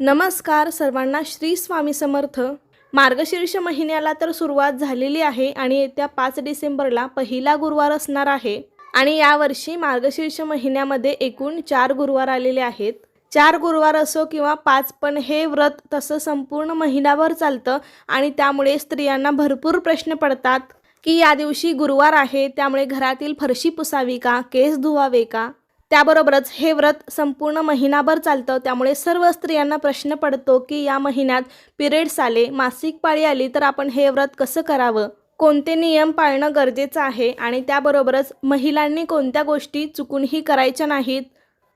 नमस्कार सर्वांना श्री स्वामी समर्थ. मार्गशीर्ष महिन्याला तर सुरुवात झालेली आहे आणि येत्या पाच डिसेंबरला पहिला गुरुवार असणार आहे. आणि यावर्षी मार्गशीर्ष महिन्यामध्ये एकूण चार गुरुवार आलेले आहेत. चार गुरुवार असो किंवा पाच पण हे व्रत तसं संपूर्ण महिनाभर चालतं आणि त्यामुळे स्त्रियांना भरपूर प्रश्न पडतात की या दिवशी गुरुवार आहे त्यामुळे घरातील फरशी पुसावी का केस धुवावे का? त्याबरोबरच हे व्रत संपूर्ण महिनाभर चालतं. त्यामुळे सर्व स्त्रियांना प्रश्न पडतो की या महिन्यात पिरियड्स आले मासिक पाळी आली तर आपण हे व्रत कसं करावं? कोणते नियम पाळणं गरजेचं आहे? आणि त्याबरोबरच महिलांनी कोणत्या गोष्टी चुकूनही करायच्या नाहीत?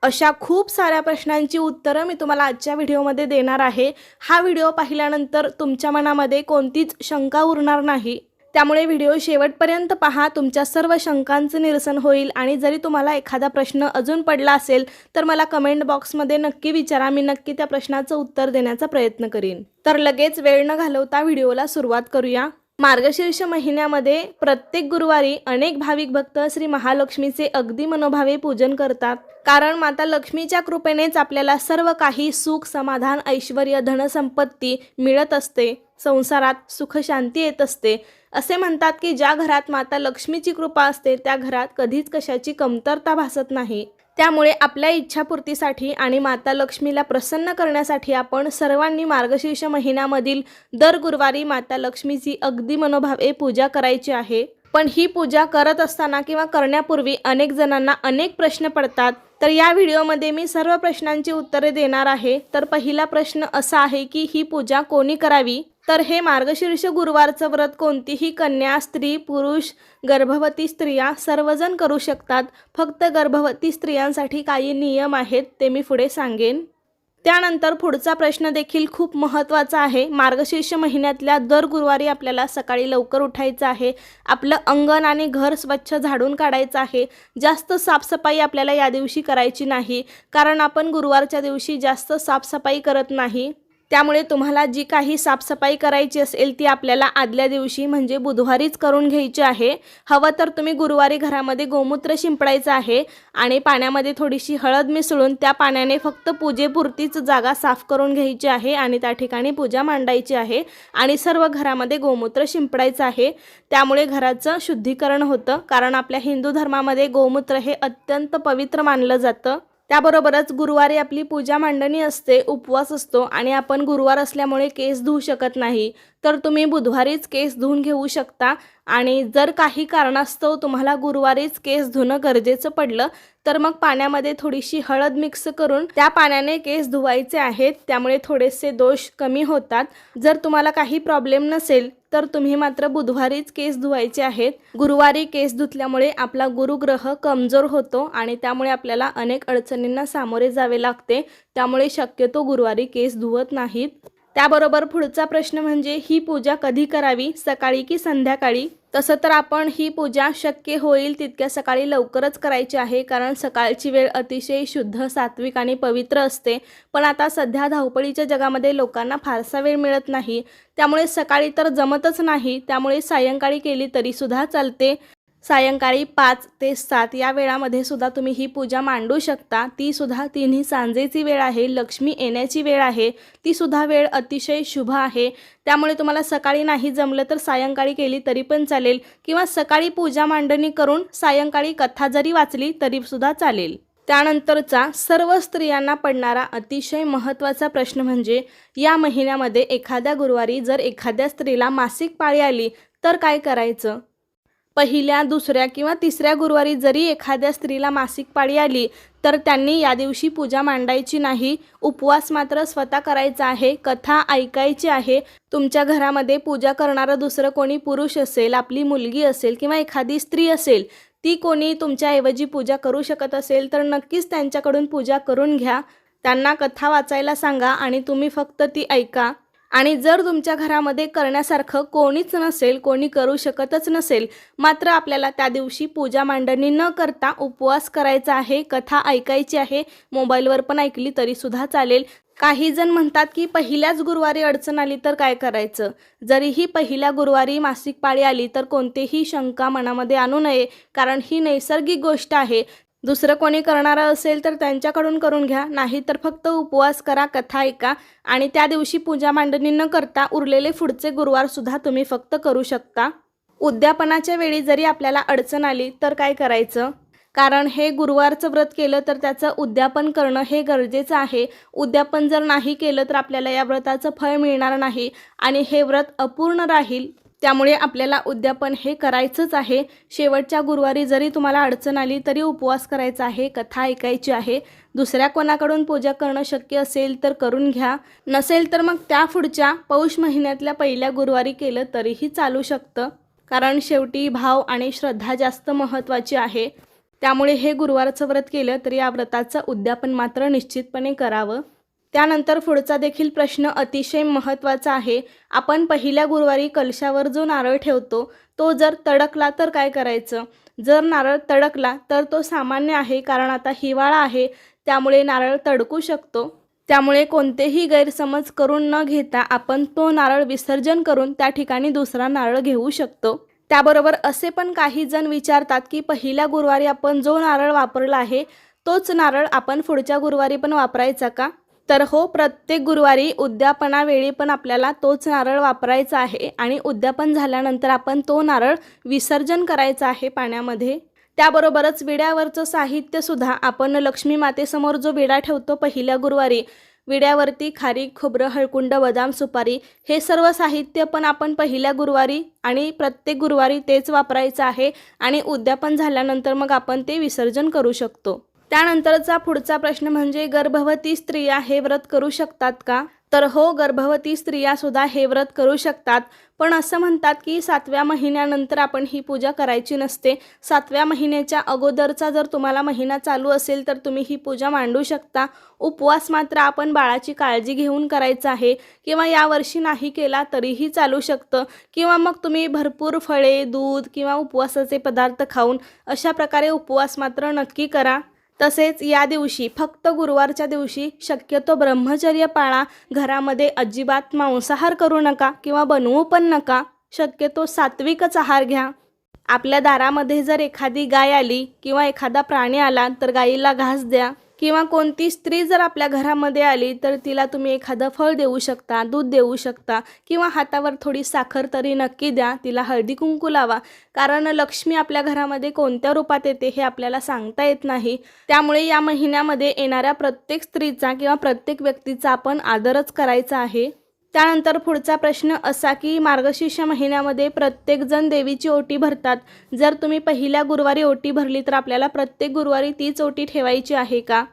अशा खूप साऱ्या प्रश्नांची उत्तरं मी तुम्हाला आजच्या व्हिडिओमध्ये देणार आहे. हा व्हिडिओ पाहिल्यानंतर तुमच्या मनामध्ये कोणतीच शंका उरणार नाही. त्यामुळे व्हिडिओ शेवटपर्यंत पहा. तुमच्या सर्व शंकांचं निरसन होईल आणि जरी तुम्हाला एखादा प्रश्न अजून पडला असेल तर मला कमेंट बॉक्समध्ये नक्की विचारा. मी नक्की त्या प्रश्नाचं उत्तर देण्याचा प्रयत्न करीन. तर लगेच वेळ न घालवता व्हिडिओला सुरुवात करूया. मार्गशीर्ष महिन्यामध्ये प्रत्येक गुरुवारी अनेक भाविक भक्त श्री महालक्ष्मीचे अगदी मनोभावे पूजन करतात. कारण माता लक्ष्मीच्या कृपेनेच आपल्याला सर्व काही सुख समाधान ऐश्वर धनसंपत्ती मिळत असते. संसारात सुख शांती येत असते. असे म्हणतात की ज्या घरात माता लक्ष्मीची कृपा असते त्या घरात कधीच कशाची कमतरता भासत नाही. त्यामुळे आपल्या इच्छापूर्तीसाठी आणि माता लक्ष्मीला प्रसन्न करण्यासाठी आपण सर्वांनी मार्गशीर्ष महिन्यामधील दर गुरुवारी माता लक्ष्मीची अगदी मनोभावे पूजा करायची आहे. पण ही पूजा करत असताना किंवा करण्यापूर्वी अनेक जणांना अनेक प्रश्न पडतात. तर या व्हिडिओमध्ये मी सर्व प्रश्नांची उत्तरे देणार आहे. तर पहिला प्रश्न असा आहे की ही पूजा कोणी करावी? तर हे मार्गशीर्ष गुरुवारचं व्रत कोणतीही कन्या स्त्री पुरुष गर्भवती स्त्रिया सर्वजण करू शकतात. फक्त गर्भवती स्त्रियांसाठी काही नियम आहेत ते मी पुढे सांगेन. त्यानंतर पुढचा प्रश्न देखील खूप महत्त्वाचा आहे. मार्गशीर्ष महिन्यातल्या दर गुरुवारी आपल्याला सकाळी लवकर उठायचं आहे. आपलं अंगण आणि घर स्वच्छ झाडून काढायचं आहे. जास्त साफसफाई आपल्याला या दिवशी करायची नाही. कारण आपण गुरुवारच्या दिवशी जास्त साफसफाई करत नाही. त्यामुळे तुम्हाला जी काही साफसफाई करायची असेल ती आपल्याला आदल्या दिवशी म्हणजे बुधवारीच करून घ्यायची आहे. हवं तर तुम्ही गुरुवारी घरामध्ये गोमूत्र शिंपडायचं आहे आणि पाण्यामध्ये थोडीशी हळद मिसळून त्या पाण्याने फक्त पूजेपुरतीच जागा साफ करून घ्यायची आहे आणि त्या ठिकाणी पूजा मांडायची आहे आणि सर्व घरामध्ये गोमूत्र शिंपडायचं आहे. त्यामुळे घराचं शुद्धीकरण होतं कारण आपल्या हिंदू धर्मामध्ये गोमूत्र हे अत्यंत पवित्र मानलं जातं. त्याबरोबरच गुरुवारी आपली पूजा मांडणी असते उपवास असतो आणि आपण गुरुवार असल्यामुळे केस धुवू शकत नाही. तर तुम्ही बुधवारीच केस धुवून घेऊ शकता आणि जर काही कारणास्तव तुम्हाला गुरुवारीच केस धुणं गरजेचं पडलं तर मग पाण्यामध्ये थोडीशी हळद मिक्स करून त्या पाण्याने केस धुवायचे आहेत. त्यामुळे थोडेसे दोष कमी होतात. जर तुम्हाला काही प्रॉब्लेम नसेल तर तुम्ही मात्र बुधवारीच केस धुवायचे आहेत. गुरुवारी केस धुतल्यामुळे आपला गुरुग्रह कमजोर होतो आणि त्यामुळे आपल्याला अनेक अडचणींना सामोरे जावे लागते. त्यामुळे शक्यतो गुरुवारी केस धुवत नाहीत. त्याबरोबर पुढचा प्रश्न म्हणजे ही पूजा कधी करावी? सकाळी की संध्याकाळी? तसं तर आपण ही पूजा शक्य होईल तितक्या सकाळी लवकरच करायची आहे कारण सकाळची वेळ अतिशय शुद्ध सात्विक आणि पवित्र असते. पण आता सध्या धावपळीच्या जगामध्ये लोकांना फारसा वेळ मिळत नाही. त्यामुळे सकाळी तर जमतच नाही त्यामुळे सायंकाळी केली तरीसुद्धा चालते. सायंकाळी पाच ते सात या वेळामध्ये सुद्धा तुम्ही ही पूजा मांडू शकता. ती सुद्धा तिन्ही सांजेची वेळ आहे लक्ष्मी येण्याची वेळ आहे. ती सुद्धा वेळ अतिशय शुभ आहे. त्यामुळे तुम्हाला सकाळी नाही जमलं तर सायंकाळी केली तरी पण चालेल किंवा सकाळी पूजा मांडणी करून सायंकाळी कथा जरी वाचली तरी सुद्धा चालेल. त्यानंतरचा सर्व स्त्रियांना पडणारा अतिशय महत्त्वाचा प्रश्न म्हणजे या महिन्यामध्ये एखाद्या गुरुवारी जर एखाद्या स्त्रीला मासिक पाळी आली तर काय करायचं? पहिल्या दुसऱ्या किंवा तिसऱ्या गुरुवारी जरी एखाद्या स्त्रीला मासिक पाळी आली तर त्यांनी या दिवशी पूजा मांडायची नाही. उपवास मात्र स्वतः करायचा आहे कथा ऐकायची आहे. तुमच्या घरामध्ये पूजा करणारं दुसरं कोणी पुरुष असेल आपली मुलगी असेल किंवा एखादी स्त्री असेल ती कोणी तुमच्याऐवजी पूजा करू शकत असेल तर नक्कीच त्यांच्याकडून पूजा करून घ्या. त्यांना कथा वाचायला सांगा आणि तुम्ही फक्त ती ऐका. आणि जर तुमच्या घरामध्ये करण्यासारखं कोणीच नसेल कोणी करू शकतच नसेल मात्र आपल्याला त्या दिवशी पूजा मांडणी न करता उपवास करायचा आहे कथा ऐकायची आहे मोबाईलवर पण ऐकली तरीसुद्धा चालेल. काही जण म्हणतात की पहिल्याच गुरुवारी अडचण आली तर काय करायचं? जरीही पहिल्या गुरुवारी मासिक पाळी आली तर कोणतेही शंका मनामध्ये आणू नये कारण ही नैसर्गिक गोष्ट आहे. दुसरं कोणी करणारं असेल तर त्यांच्याकडून करून घ्या नाही तर फक्त उपवास करा कथा ऐका आणि त्या दिवशी पूजा मांडणी न करता उरलेले पुढचे गुरुवारसुद्धा तुम्ही फक्त करू शकता. उद्यापनाच्या वेळी जरी आपल्याला अडचण आली तर काय करायचं? कारण हे गुरुवारचं व्रत केलं तर त्याचं उद्यापन करणं हे गरजेचं आहे. उद्यापन जर नाही केलं तर आपल्याला या व्रताचं फळ मिळणार नाही आणि हे व्रत अपूर्ण राहील. त्यामुळे आपल्याला उद्यापन हे करायचंच आहे. शेवटच्या गुरुवारी जरी तुम्हाला अडचण आली तरी उपवास करायचा आहे कथा ऐकायची आहे. दुसऱ्या कोणाकडून पूजा करणं शक्य असेल तर करून घ्या. नसेल तर मग त्या पुढच्या पौष महिन्यातल्या पहिल्या गुरुवारी केलं तरीही चालू शकतं. कारण शेवटी भाव आणि श्रद्धा जास्त महत्त्वाची आहे. त्यामुळे हे गुरुवारचं व्रत केलं तरी या व्रताचं उद्यापन मात्र निश्चितपणे करावं. त्यानंतर पुढचा देखील प्रश्न अतिशय महत्त्वाचा आहे. आपण पहिल्या गुरुवारी कलशावर जो नारळ ठेवतो तो जर तडकला तर काय करायचं? जर नारळ तडकला तर तो सामान्य आहे कारण आता हिवाळा आहे त्यामुळे नारळ तडकू शकतो. त्यामुळे कोणतेही गैरसमज करून न घेता आपण तो नारळ विसर्जन करून त्या ठिकाणी दुसरा नारळ घेऊ शकतो. त्याबरोबर असे पण काही जण विचारतात की पहिल्या गुरुवारी आपण जो नारळ वापरला आहे तोच नारळ आपण पुढच्या गुरुवारी पण वापरायचा का? तर हो प्रत्येक गुरुवारी उद्यापनावेळी पण आपल्याला तोच नारळ वापरायचा आहे आणि उद्यापन झाल्यानंतर आपण तो नारळ विसर्जन करायचा आहे पाण्यामध्ये. त्याबरोबरच विड्यावरचं साहित्यसुद्धा आपण लक्ष्मी मातेसमोर जो विडा ठेवतो पहिल्या गुरुवारी विड्यावरती खारी खोबरं हळकुंड बदाम सुपारी हे सर्व साहित्य पण आपण पहिल्या गुरुवारी आणि प्रत्येक गुरुवारी तेच वापरायचं आहे आणि उद्यापन झाल्यानंतर मग आपण ते विसर्जन करू शकतो. त्यानंतरचा पुढचा प्रश्न म्हणजे गर्भवती स्त्रिया हे व्रत करू शकतात का? तर हो गर्भवती स्त्रिया सुद्धा हे व्रत करू शकतात. पण असं म्हणतात की सातव्या महिन्यानंतर आपण ही पूजा करायची नसते. सातव्या महिन्याच्या अगोदरचा जर तुम्हाला महिना चालू असेल तर तुम्ही ही पूजा मांडू शकता. उपवास मात्र आपण बाळाची काळजी घेऊन करायचा आहे. किंवा यावर्षी नाही केला तरीही चालू शकतं. किंवा मग तुम्ही भरपूर फळे दूध किंवा उपवासाचे पदार्थ खाऊन अशा प्रकारे उपवास मात्र नक्की करा. तसेच या दिवशी फक्त गुरुवारच्या दिवशी शक्यतो ब्रह्मचर्य पाळा. घरामध्ये अजिबात मांसाहार करू नका किंवा बनवू पण नका. शक्यतो सात्विकच आहार घ्या. आपल्या दारामध्ये जर एखादी गाय आली किंवा एखादा प्राणी आला तर गाईला घास द्या. किंवा कोणती स्त्री जर आपल्या घरामध्ये आली तर तिला तुम्ही एखादं फळ देऊ शकता दूध देऊ शकता किंवा हातावर थोडी साखर तरी नक्की द्या तिला हळदी कुंकू लावा. कारण लक्ष्मी आपल्या घरामध्ये कोणत्या रूपात येते हे आपल्याला सांगता येत नाही. त्यामुळे या महिन्यामध्ये येणाऱ्या प्रत्येक स्त्रीचा किंवा प्रत्येक व्यक्तीचा आपण आदरच करायचा आहे. त्यानंतर पुढचा प्रश्न असा की मार्गशीर्ष महिन्यामध्ये प्रत्येकजण देवीची ओटी भरतात. जर तुम्ही पहिल्या गुरुवारी ओटी भरली तर आपल्याला प्रत्येक गुरुवारी तीच ओटी ठेवायची आहे का?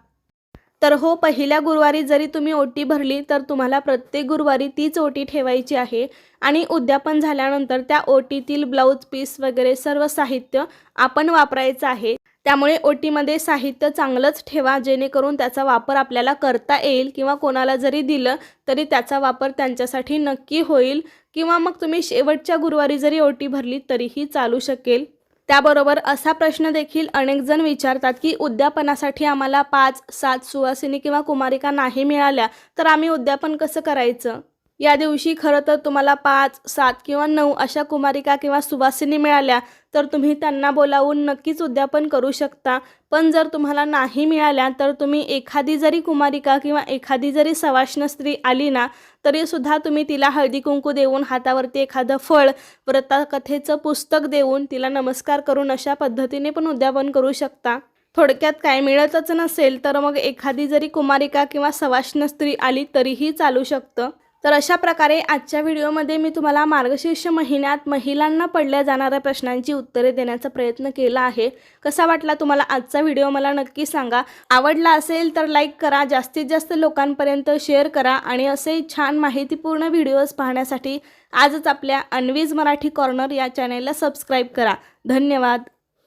तर हो पहिल्या गुरुवारी जरी तुम्ही ओटी भरली तर तुम्हाला प्रत्येक गुरुवारी तीच ओटी ठेवायची आहे. आणि उद्यापन झाल्यानंतर त्या ओटीतील ब्लाऊज पीस वगैरे सर्व साहित्य आपण वापरायचं आहे. त्यामुळे ओटीमध्ये साहित्य चांगलंच ठेवा जेणेकरून त्याचा वापर आपल्याला करता येईल किंवा कोणाला जरी दिलं तरी त्याचा वापर त्यांच्यासाठी नक्की होईल. किंवा मग तुम्ही शेवटच्या गुरुवारी जरी ओटी भरली तरीही चालू शकेल. त्याबरोबर असा प्रश्न देखील अनेक जण विचारतात की उद्यापनासाठी आम्हाला पाच सात सुवासिनी किंवा कुमारिका नाही मिळाल्या तर आम्ही उद्यापन कसं करायचं? या दिवशी खरं तर तुम्हाला पाच सात किंवा नऊ अशा कुमारिका किंवा सुवासिनी मिळाल्या तर तुम्ही त्यांना बोलावून नक्कीच उद्यापन करू शकता. पण जर तुम्हाला नाही मिळाल्या तर तुम्ही एखादी जरी कुमारिका किंवा एखादी जरी सवाष्ण स्त्री आली ना तरीसुद्धा तुम्ही तिला हळदी कुंकू देऊन हातावरती एखादं फळ व्रताकथेचं पुस्तक देऊन तिला नमस्कार करून अशा पद्धतीने पण उद्यापन करू शकता. थोडक्यात काय मिळतच नसेल तर मग एखादी जरी कुमारिका किंवा सवाष्ण स्त्री आली तरीही चालू शकतं. तर अशा प्रकारे आजच्या व्हिडिओमध्ये मी तुम्हाला मार्गशीर्ष महिन्यात महिलांना पडल्या जाणाऱ्या प्रश्नांची उत्तरे देण्याचा प्रयत्न केला आहे. कसा वाटला तुम्हाला आजचा व्हिडिओ मला नक्की सांगा. आवडला असेल तर लाईक करा जास्तीत जास्त लोकांपर्यंत शेअर करा आणि असे छान माहितीपूर्ण व्हिडिओज पाहण्यासाठी आजच आपल्या अनवीज मराठी कॉर्नर या चॅनेलला सबस्क्राईब करा. धन्यवाद.